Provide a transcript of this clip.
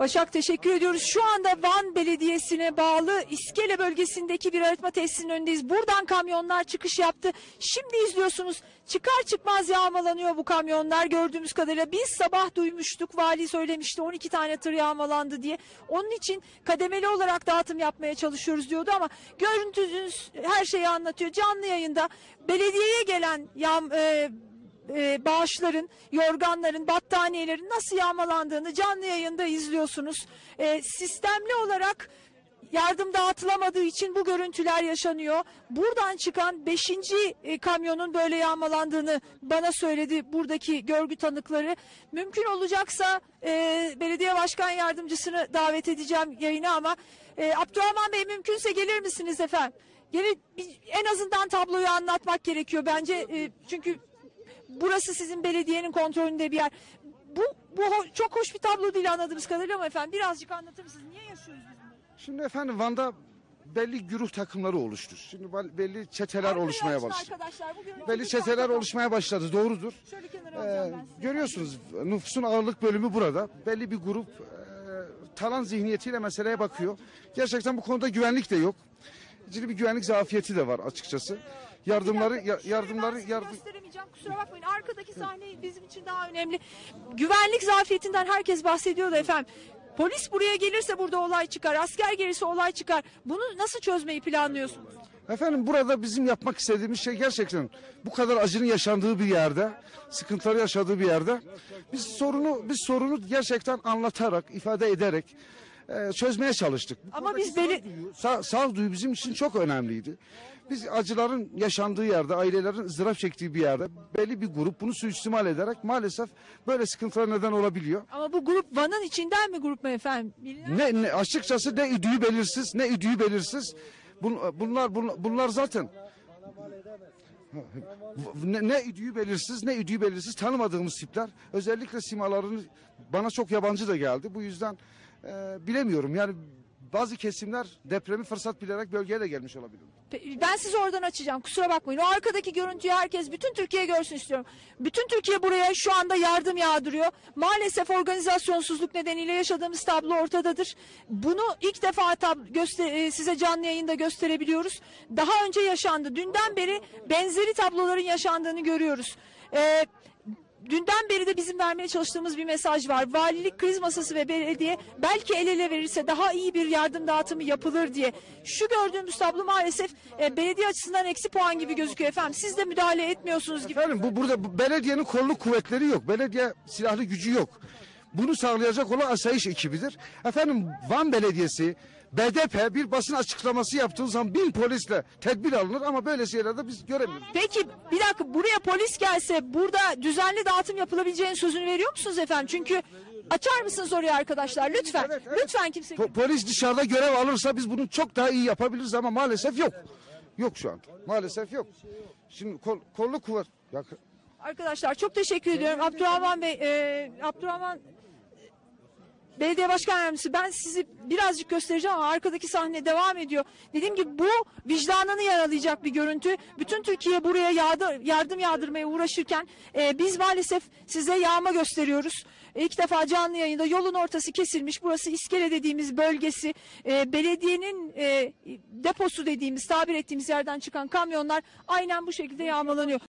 Başak teşekkür ediyoruz. Şu anda Van Belediyesi'ne bağlı İskele bölgesindeki bir arıtma tesisinin önündeyiz. Buradan kamyonlar çıkış yaptı. Şimdi izliyorsunuz. Çıkar çıkmaz yağmalanıyor bu kamyonlar gördüğümüz kadarıyla. Biz sabah duymuştuk. Vali söylemişti 12 tane tır yağmalandı diye. Onun için kademeli olarak dağıtım yapmaya çalışıyoruz diyordu ama görüntünüz her şeyi anlatıyor. Canlı yayında belediyeye gelen yağ, e, e, bağışların, yorganların, battaniyelerin nasıl yağmalandığını canlı yayında izliyorsunuz. E, sistemli olarak yardım dağıtılamadığı için bu görüntüler yaşanıyor. Buradan çıkan 5. E, kamyonun böyle yağmalandığını bana söyledi buradaki görgü tanıkları. Mümkün olacaksa e, belediye başkan yardımcısını davet edeceğim yayına ama e, Abdurrahman Bey mümkünse gelir misiniz efendim? Bir- en azından tabloyu anlatmak gerekiyor bence E, çünkü burası sizin belediyenin kontrolünde bir yer. Bu, bu çok hoş bir tablo değil anladığımız kadarıyla ama efendim birazcık anlatır mısınız? Niye yaşıyoruz biz bunu? Şimdi efendim Van'da belli güruh takımları oluştu. Şimdi bel- belli çeteler Arkaya oluşmaya başladı. Arkadaşlar, bu görüntü Belli çeteler kapat. oluşmaya başladı. Doğrudur. Şöyle kenara Ee, görüyorsunuz nüfusun ağırlık bölümü burada. Belli bir grup e, talan zihniyetiyle meseleye bakıyor. Gerçekten bu konuda güvenlik de yok. Ciddi bir güvenlik zafiyeti de var açıkçası. Yardımları dakika, ya- yardımları yardım gösteremeyeceğim kusura bakmayın. Arkadaki sahne bizim için daha önemli. Güvenlik zafiyetinden herkes bahsediyor da efendim. Polis buraya gelirse burada olay çıkar. Asker gelirse olay çıkar. Bunu nasıl çözmeyi planlıyorsunuz? Efendim burada bizim yapmak istediğimiz şey gerçekten bu kadar acının yaşandığı bir yerde, sıkıntıları yaşadığı bir yerde biz sorunu biz sorunu gerçekten anlatarak, ifade ederek e, çözmeye çalıştık. Ama biz beli- sağduyu- Sağ, sağduyu bizim için çok önemliydi. Biz acıların yaşandığı yerde, ailelerin ızdırap çektiği bir yerde belli bir grup bunu suistimal ederek maalesef böyle sıkıntılar neden olabiliyor. Ama bu grup Van'ın içinden mi grup mu efendim? Bilinen- Ne, ne açıkçası ne idüğü belirsiz, ne idüğü belirsiz. Bun- Bunlar bunlar, bunlar zaten ne, ne idüğü belirsiz, ne idüğü belirsiz tanımadığımız tipler. Özellikle simalarını bana çok yabancı da geldi. Bu yüzden e, bilemiyorum. Yani bazı kesimler depremi fırsat bilerek bölgeye de gelmiş olabilir. Ben sizi oradan açacağım. Kusura bakmayın. O arkadaki görüntüyü herkes, bütün Türkiye görsün istiyorum. Bütün Türkiye buraya şu anda yardım yağdırıyor. Maalesef organizasyonsuzluk nedeniyle yaşadığımız tablo ortadadır. Bunu ilk defa tab- e, size canlı yayında gösterebiliyoruz. Daha önce yaşandı. Dünden beri benzeri tabloların yaşandığını görüyoruz. Ee, Dünden beri de bizim vermeye çalıştığımız bir mesaj var. Valilik, kriz masası ve belediye belki el ele verirse daha iyi bir yardım dağıtımı yapılır diye. Şu gördüğümüz tablo maalesef e, belediye açısından eksi puan gibi gözüküyor efendim. Siz de müdahale etmiyorsunuz gibi. Efendim bu burada bu belediyenin kolluk kuvvetleri yok. Belediye silahlı gücü yok. Bunu sağlayacak olan asayiş ekibidir. Efendim Van Belediyesi BDP bir basın açıklaması yaptığı zaman bin polisle tedbir alınır ama böyle şeylerde biz göremiyoruz. Peki bir dakika buraya polis gelse burada düzenli dağıtım yapılabileceğinin sözünü veriyor musunuz efendim? Çünkü açar mısınız oraya arkadaşlar lütfen. Evet, evet. Lütfen kimse Po- polis dışarıda görev alırsa biz bunu çok daha iyi yapabiliriz ama maalesef yok. Yok şu an. Maalesef yok. Şimdi kol, kolluk kuvvet... Ya, Arkadaşlar çok teşekkür ediyorum. Abdurrahman Bey, e, Abdurrahman Belediye Başkan Yardımcısı ben sizi birazcık göstereceğim ama arkadaki sahne devam ediyor. Dediğim gibi bu vicdanını yaralayacak bir görüntü. Bütün Türkiye buraya yardım yağdırmaya uğraşırken e, biz maalesef size yağma gösteriyoruz. İlk defa canlı yayında yolun ortası kesilmiş. Burası İskele dediğimiz bölgesi. E, belediyenin e, deposu dediğimiz, tabir ettiğimiz yerden çıkan kamyonlar aynen bu şekilde yağmalanıyor.